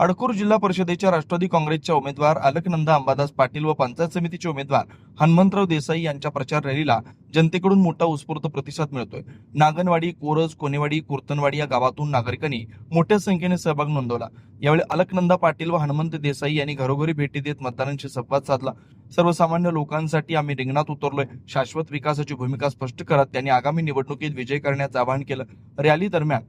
अडकूर जिल्हा परिषदेच्या राष्ट्रवादी काँग्रेसच्या उमेदवार अलकनंदा अंबादास पाटील व पंचायत समितीचे उमेदवार हनुमंतराव देसाई यांच्या प्रचार रॅलीला जनतेकडून मोठा उत्स्फूर्त प्रतिसाद मिळतोय. नागनवाडी कोरज कोनेवाडी कुर्तनवाडी या गावातून नागरिकांनी मोठ्या संख्येने सहभाग नोंदवला. यावेळी अलकनंदा पाटील व हनुमंत देसाई यांनी घरोघरी भेटी देत मतदारांशी संवाद साधला. सर्वसामान्य लोकांसाठी आम्ही रिंगणात उतरलोय. शाश्वत विकासाची भूमिका स्पष्ट करत त्यांनी आगामी निवडणुकीत विजय करण्याचं आवाहन केलं. रॅली दरम्यान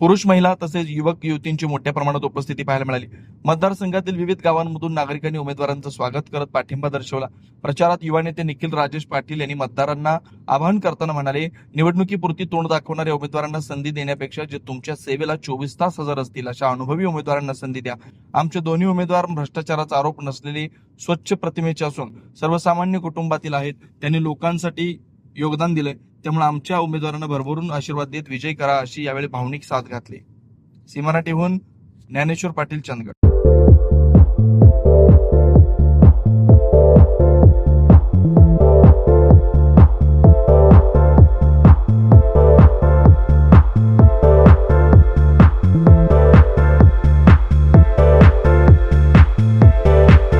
पुरुष महिला तसेच युवक युवतींची मोठ्या प्रमाणात उपस्थिती पाहायला मिळाली. मतदारसंघातील विविध गावांमधून नागरिकांनी उमेदवारांचं स्वागत करत पाठिंबा दर्शवला. प्रचारात युवा नेते निखिल राजेश पाटील यांनी मतदारांना आवाहन करताना म्हणाले निवडणुकीपुरती तोंड दाखवणाऱ्या उमेदवारांना संधी देण्यापेक्षा जे तुमच्या सेवेला चोवीस तास हजर असतील अशा अनुभवी उमेदवारांना संधी द्या. आमचे दोन्ही उमेदवार भ्रष्टाचाराचा आरोप नसलेले स्वच्छ प्रतिमेचे असून सर्वसामान्य कुटुंबातील आहेत. त्यांनी लोकांसाठी योगदान दिलंय. त्यामुळे आमच्या उमेदवारांना भरभरून आशीर्वाद देत विजय करा अशी यावेळी भावनिक साथ घातली. सी मराठीहून ज्ञानेश्वर पाटील चंदगड.